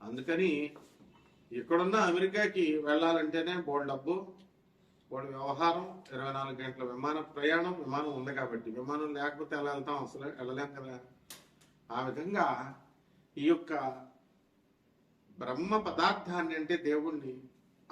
అందుకని ఇక్కడున్న అమెరికాకి వెళ్ళాలంటేనే బోల్డ్ డబ్బు బోల్డ్ వ్యవహారం ఇరవై నాలుగు గంటల విమాన ప్రయాణం విమానం ఉంది కాబట్టి విమానం లేకపోతే ఎలా వెళ్తాం అసలు వెళ్ళలేం కదా. ఆ విధంగా ఈ యొక్క బ్రహ్మ పదార్థాన్ని అంటే దేవుణ్ణి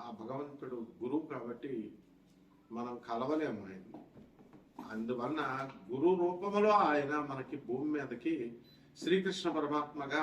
ఆ భగవంతుడు గురువు కాబట్టి మనం కలవలేము ఆయన్ని. అందువలన గురు రూపములో ఆయన మనకి భూమి మీదకి శ్రీకృష్ణ పరమాత్మగా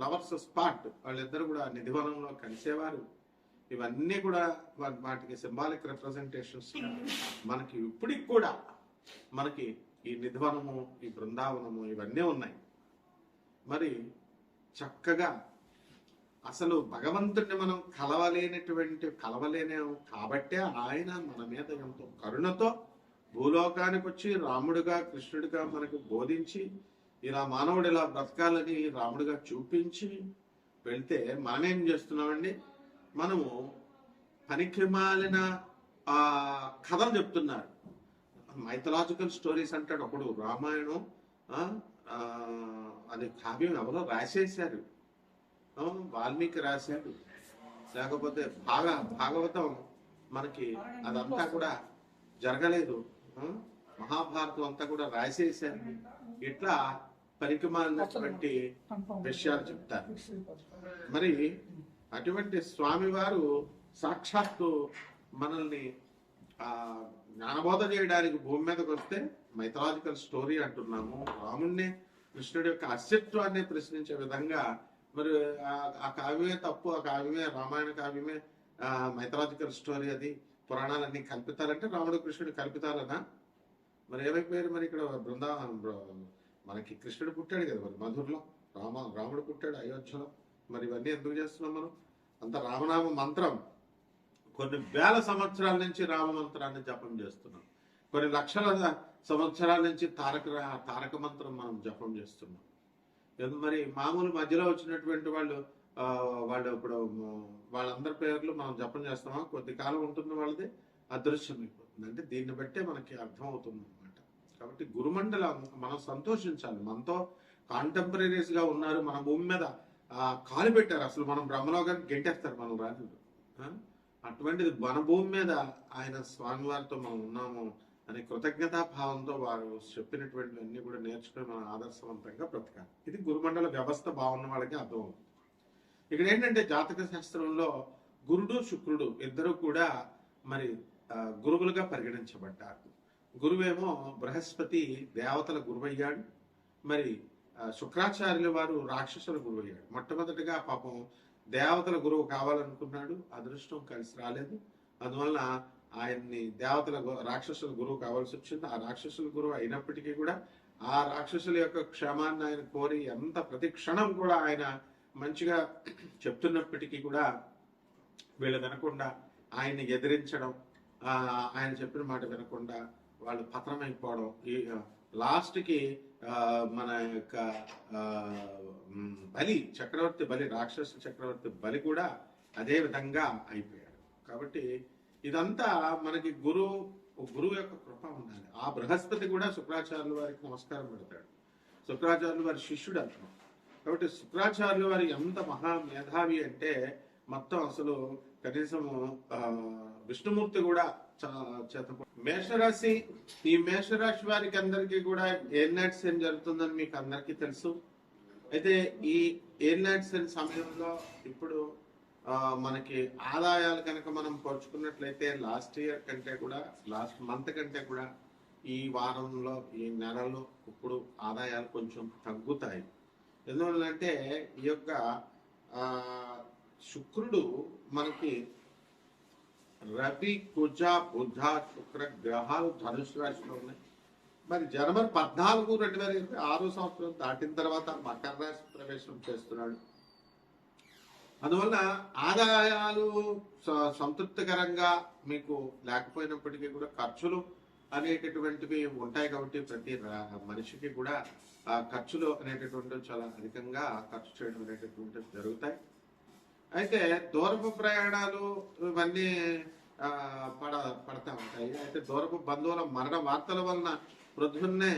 లవర్స్ స్పాట్ వాళ్ళిద్దరు కూడా నిధివనంలో కలిసేవారు. ఇవన్నీ కూడా వాటికి సింబాలిక్ రిప్రజెంటేషన్స్ మనకి ఇప్పటికి కూడా మనకి ఈ నిధివనము ఈ బృందావనము ఇవన్నీ ఉన్నాయి. మరి చక్కగా అసలు భగవంతుడిని మనం కలవలేనటువంటి కలవలేనేము కాబట్టే ఆయన మన మీద ఎంతో కరుణతో భూలోకానికి వచ్చి రాముడుగా కృష్ణుడిగా మనకు బోధించి ఇలా మానవుడు ఇలా బ్రతకాలని రాముడిగా చూపించి వెళ్తే మనమేం చేస్తున్నామండి? మనము పనికి మాలిన ఆ కథలు చెప్తున్నారు. మైథలాజికల్ స్టోరీస్ అంటాడు. ఒకడు రామాయణం అది కావ్యం ఎవరో రాసేశారు. వాల్మీకి రాశాడు. లేకపోతే భాగ భాగవతం మనకి అదంతా కూడా జరగలేదు. మహాభారతం అంతా కూడా రాసేశారు. ఇట్లా పరికమాలినటువంటి విషయాలు చెప్తారు. మరి అటువంటి స్వామివారు సాక్షాత్తు మనల్ని ఆ జ్ఞానబోధ చేయడానికి భూమి మీదకి వస్తే మైథలాజికల్ స్టోరీ అంటున్నాము. రాముణ్ణి కృష్ణుడి యొక్క అస్తిత్వాన్ని ప్రశ్నించే విధంగా మరి ఆ- కావ్యమే తప్పు ఆ కావ్యమే రామాయణ కావ్యమే మైథలాజికల్ స్టోరీ అది పురాణాలన్నీ కల్పితాలంటే రాముడు కృష్ణుడు కల్పితాలనా మరి ఏమైపోయారు మరి ఇక్కడ బృందావనం మనకి కృష్ణుడు పుట్టాడు కదా మరి మధురలో. రామ రాముడు పుట్టాడు అయోధ్యలో. మరి ఇవన్నీ ఎందుకు చేస్తున్నాం మనం? అంత రామనామ మంత్రం. కొన్ని వేల సంవత్సరాల నుంచి రామ మంత్రాన్ని జపం చేస్తున్నాం. కొన్ని లక్షల సంవత్సరాల నుంచి తారక రా- తారక మంత్రం మనం జపం చేస్తున్నాం. ఎందు- మరి మామూలు మధ్యలో వచ్చినటువంటి వాళ్ళు వాళ్ళు ఇప్పుడు వాళ్ళందరి పేర్లు మనం జపం చేస్తామా కొద్ది కాలం ఉంటుంది వాళ్ళది. అదృశ్యం అయిపోతుంది అంటే దీన్ని బట్టే మనకి అర్థమవుతుంది అనమాట కాబట్టి గురుమండలం మనం సంతోషించాలి. మనతో కాంటెంపరీస్గా ఉన్నారు మన భూమి మీద కాలు పెట్టారు. అసలు మనం బ్రహ్మలోకానికి గెంటేస్తారు మనం రాజులు. అటువంటిది మన భూమి మీద ఆయన స్వామివారితో మనం ఉన్నాము అనే కృతజ్ఞతా భావంతో వారు చెప్పినటువంటివన్నీ కూడా నేర్చుకుని మనం ఆదర్శవంతంగా బ్రతకాలి. ఇది గురుమండల వ్యవస్థ బాగున్న వాళ్ళకి అర్థమవుతుంది ఇక్కడ ఏంటంటే జాతక శాస్త్రంలో గురుడు శుక్రుడు ఇద్దరు కూడా మరి గురువులుగా పరిగణించబడ్డారు. గురువేమో బృహస్పతి దేవతల గురువయ్యాడు. మరి శుక్రాచార్యుల వారు రాక్షసుల గురువయ్యాడు. మొట్టమొదటిగా పాపం దేవతల గురువు కావాలనుకున్నాడు. అదృష్టం కలిసి రాలేదు. అందువలన ఆయన్ని దేవతల రాక్షసుల గురువు కావాల్సి వచ్చింది. ఆ రాక్షసుల గురువు అయినప్పటికీ కూడా ఆ రాక్షసుల యొక్క క్షేమాన్ని ఆయన కోరి ఎంత ప్రతి క్షణం కూడా ఆయన మంచిగా చెప్తున్నప్పటికీ కూడా వీళ్ళు వినకుండా ఆయన్ని ఎదిరించడం ఆయన చెప్పిన మాట వినకుండా వాళ్ళు పతనమైపోవడం ఈ లాస్ట్కి మన యొక్క బలి చక్రవర్తి బలి రాక్షస చక్రవర్తి బలి కూడా అదే విధంగా అయిపోయాడు. కాబట్టి ఇదంతా మనకి గురువు గురువు యొక్క కృప ఉండాలి. ఆ బృహస్పతి కూడా శుక్రాచార్యుల వారికి నమస్కారం పెడతాడు. శుక్రాచార్యులు వారి శిష్యుడు అర్థం కాబట్టి శుక్రాచార్యుల వారి ఎంత మహా మేధావి అంటే మొత్తం అసలు కనీసం విష్ణుమూర్తి కూడా చేత మేషరాశి ఈ మేషరాశి వారికి అందరికీ కూడా ఏర్నాట్స్ ఏం జరుగుతుందని మీకు అందరికీ తెలుసు. అయితే ఈ ఏర్నాట్స్ సమయంలో ఇప్పుడు మనకి ఆదాయాలు కనుక మనం పోల్చుకున్నట్లయితే లాస్ట్ ఇయర్ కంటే కూడా లాస్ట్ మంత్ కంటే కూడా ఈ వారంలో ఈ నెలలో ఇప్పుడు ఆదాయాలు కొంచెం తగ్గుతాయి. ఎందువల్లంటే ఈ యొక్క శుక్రుడు మనకి రవి కుజ బుధ శుక్ర గ్రహాలు ధనుసు రాశిలో ఉన్నాయి. మరి జనవరి పద్నాలుగు రెండు వేల ఇరవై ఆరో సంవత్సరం దాటిన తర్వాత మకర రాశి ప్రవేశం చేస్తున్నాడు. అందువల్ల ఆదాయాలు స- సంతృప్తికరంగా మీకు లేకపోయినప్పటికీ కూడా ఖర్చులు అనేటటువంటివి ఉంటాయి కాబట్టి ప్రతి మనిషికి కూడా ఆ ఖర్చులు అనేటటువంటివి చాలా అధికంగా ఖర్చు చేయడం అనేటటువంటివి జరుగుతాయి. అయితే దూరపు ప్రయాణాలు ఇవన్నీ పడ పడతా ఉంటాయి. అయితే దూరపు బంధువుల మరణ వార్తల వలన ప్రొద్దున్నే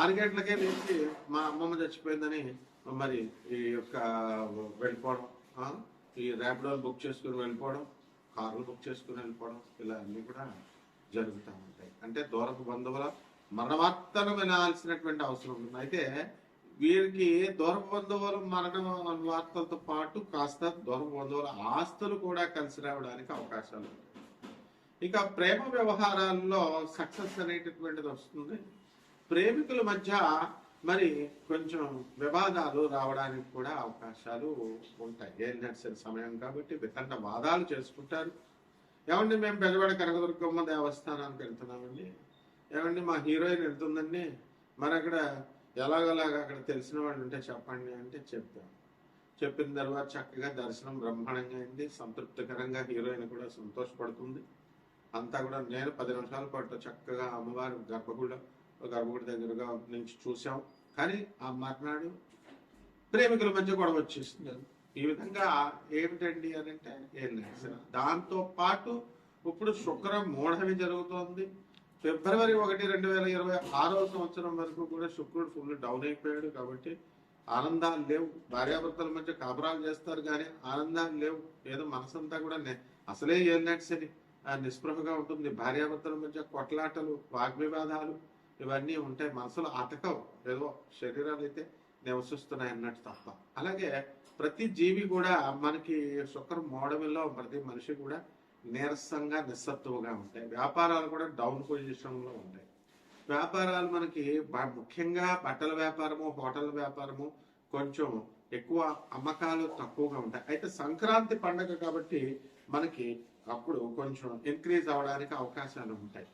ఆరు గంటలకే లేచి మా అమ్మమ్మ చచ్చిపోయిందని మరి ఈ యొక్క వెళ్ళిపోవడం ఈ ర్యాపిడో బుక్ చేసుకుని వెళ్ళిపోవడం కార్లు బుక్ చేసుకుని వెళ్ళిపోవడం ఇలా అన్నీ కూడా జరుగుతూ ఉంటాయి. అంటే దూరపు బంధువుల మరణ వార్తలు వినాల్సినటువంటి అవసరం ఉంది. అయితే వీరికి దూరపు బంధువుల మరణం వార్తలతో పాటు కాస్త దూరపు బంధువుల ఆస్తులు కూడా కలిసి రావడానికి అవకాశాలు ఇక ప్రేమ వ్యవహారాల్లో సక్సెస్ అనేటటువంటిది వస్తుంది. ప్రేమికుల మధ్య మరి కొంచెం వివాదాలు రావడానికి కూడా అవకాశాలు ఉంటాయి. ఏం నడిచిన సమయం కాబట్టి వితండ వాదాలు చేసుకుంటారు. ఏమండి మేము పెద్దవాడ కనకదుర్గమ్మ దేవస్థానానికి వెళ్తున్నామండి. ఏమండి మా హీరోయిన్ వెళ్తుందండి మరి అక్కడ ఎలాగలాగా అక్కడ తెలిసిన వాళ్ళు ఉంటే చెప్పండి అంటే చెప్తాం. చెప్పిన తర్వాత చక్కగా దర్శనం బ్రహ్మాండంగా అయింది. సంతృప్తికరంగా హీరోయిన్ కూడా సంతోషపడుతుంది. అంతా కూడా నేను పది నిమిషాల పాటు చక్కగా అమ్మవారి గర్భగుడి గర్భగుడి దగ్గరగా నుంచి చూసాం. కానీ ఆ మర్నాడు ప్రేమికుల మధ్య గొడవ వచ్చేసింది. ఈ విధంగా ఏమిటండి అని అంటే ఏం లేదు. దాంతో పాటు ఇప్పుడు శుక్రం మూఢవి జరుగుతోంది. ఫిబ్రవరి ఒకటి రెండు వేల ఇరవై ఆరో సంవత్సరం వరకు కూడా శుక్రుడు ఫుల్ డౌన్ అయిపోయాడు కాబట్టి ఆనందాలు లేవు. భార్యాభర్తల మధ్య కాపురాలు చేస్తారు కానీ ఆనందాలు లేవు. ఏదో మనసంతా కూడా నే- అసలే ఏలినట్స్ అని నిస్పృహగా ఉంటుంది. భార్యాభర్తల మధ్య కొట్లాటలు వాగ్వివాదాలు ఇవన్నీ ఉంటాయి మనసులో అటకవు ఏదో శరీరాలు అయితే నివసిస్తున్నాయి అన్నట్టు తప్ప. అలాగే ప్రతి జీవి కూడా మనకి శుక్రం మోడమిలో ప్రతి మనిషి కూడా నీరసంగా నిస్సత్తువుగా ఉంటాయి. వ్యాపారాలు కూడా డౌన్ పొజిషన్లో ఉంటాయి. వ్యాపారాలు మనకి ముఖ్యంగా బట్టల వ్యాపారము హోటల్ వ్యాపారము కొంచెం ఎక్కువ అమ్మకాలు తక్కువగా ఉంటాయి. అయితే సంక్రాంతి పండగ కాబట్టి మనకి అప్పుడు కొంచెం ఇంక్రీజ్ అవడానికి అవకాశాలు ఉంటాయి.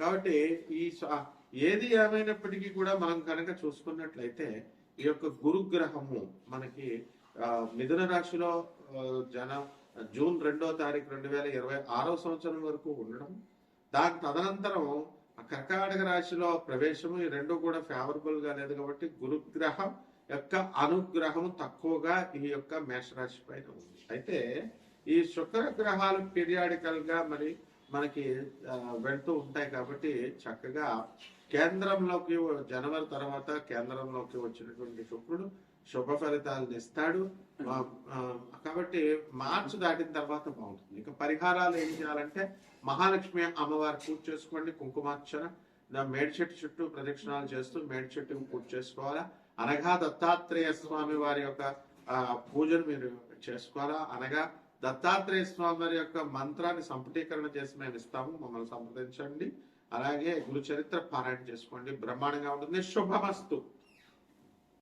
కాబట్టి ఈ స- ఏది ఏమైనప్పటికీ కూడా మనం కనుక చూసుకున్నట్లయితే ఈ యొక్క గురుగ్రహము మనకి మిథున రాశిలో జనం జూన్ రెండో తారీఖు రెండు వేల ఇరవై ఆరో సంవత్సరం వరకు ఉండడం దాని తదనంతరం కర్కాటక రాశిలో ప్రవేశము ఈ రెండు కూడా ఫేవరబుల్గా లేదు కాబట్టి గురుగ్రహం యొక్క అనుగ్రహం తక్కువగా ఈ యొక్క మేషరాశి పైన ఉంది. అయితే ఈ శుక్ర గ్రహాలు పీరియాడికల్గా మరి మనకి వెళ్తూ ఉంటాయి కాబట్టి చక్కగా కేంద్రంలోకి జనవరి తర్వాత కేంద్రంలోకి వచ్చినటువంటి శుక్రుడు శుభ ఫలితాలను ఇస్తాడు ఆ, కాబట్టి మార్చి దాటిన తర్వాత బాగుంటుంది. ఇక పరిహారాలు ఏం చేయాలంటే మహాలక్ష్మి అమ్మవారి పూజ చేసుకోండి కుంకుమార్చన నా మేడి చెట్టు చుట్టూ ప్రదక్షిణాలు చేస్తూ మేడి చెట్టుకు పూజ చేసుకోవాలా? అనగా దత్తాత్రేయ స్వామి వారి యొక్క పూజను మీరు చేసుకోవాలా? అనగా దత్తాత్రేయ స్వామి వారి యొక్క మంత్రాన్ని సంపుటీకరణ చేసి మేము ఇస్తాము మమ్మల్ని సంప్రదించండి. అలాగే గురు చరిత్ర పారాయణ చేసుకోండి. బ్రహ్మాండంగా ఉంటుంది. శుభమస్తు.